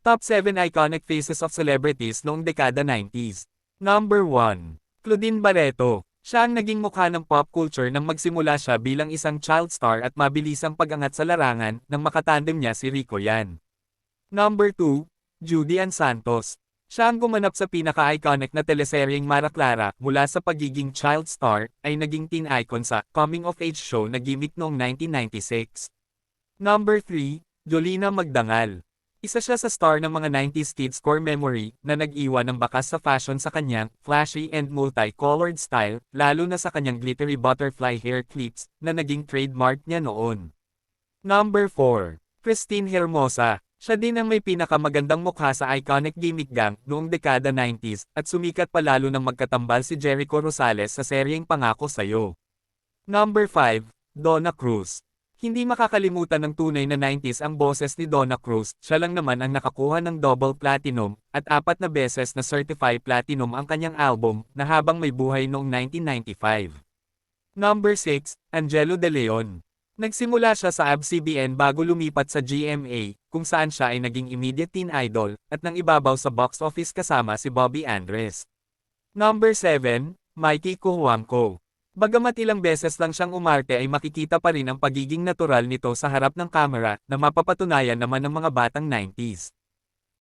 Top 7 Iconic Faces of Celebrities noong dekada 90s. Number 1. Claudine Barreto. Siya ang naging mukha ng pop culture nang magsimula siya bilang isang child star at mabilisang pag-angat sa larangan nang makatandem niya si Rico Yan. Number 2. Judy Ann Santos. Siya ang gumanap sa pinaka-iconic na teleseryeng Mara Clara mula sa pagiging child star ay naging teen icon sa coming-of-age show na gimmick noong 1996. Number 3. Jolina Magdangal. Isa siya sa star ng mga 90s kids core memory na nag-iwan ng bakas sa fashion sa kanyang flashy and multicolored style, lalo na sa kanyang glittery butterfly hair clips na naging trademark niya noon. Number 4. Christine Hermosa. Siya din ang may pinakamagandang mukha sa iconic gimmick gang noong dekada 90s at sumikat pa lalo nang magkatambal si Jericho Rosales sa seryeng Pangako Sa'yo. Number 5. Donna Cruz. Hindi makakalimutan ng tunay na 90s ang boses ni Donna Cruz, siya lang naman ang nakakuha ng double platinum, at apat na beses na certified platinum ang kanyang album, na habang may buhay noong 1995. Number 6, Angelo De Leon. Nagsimula siya sa ABS-CBN bago lumipat sa GMA, kung saan siya ay naging immediate teen idol, at nang ibabaw sa box office kasama si Bobby Andres. Number 7, Mikey Kuhuamco. Bagamat ilang beses lang siyang umarte ay makikita pa rin ang pagiging natural nito sa harap ng kamera na mapapatunayan naman ng mga batang 90s.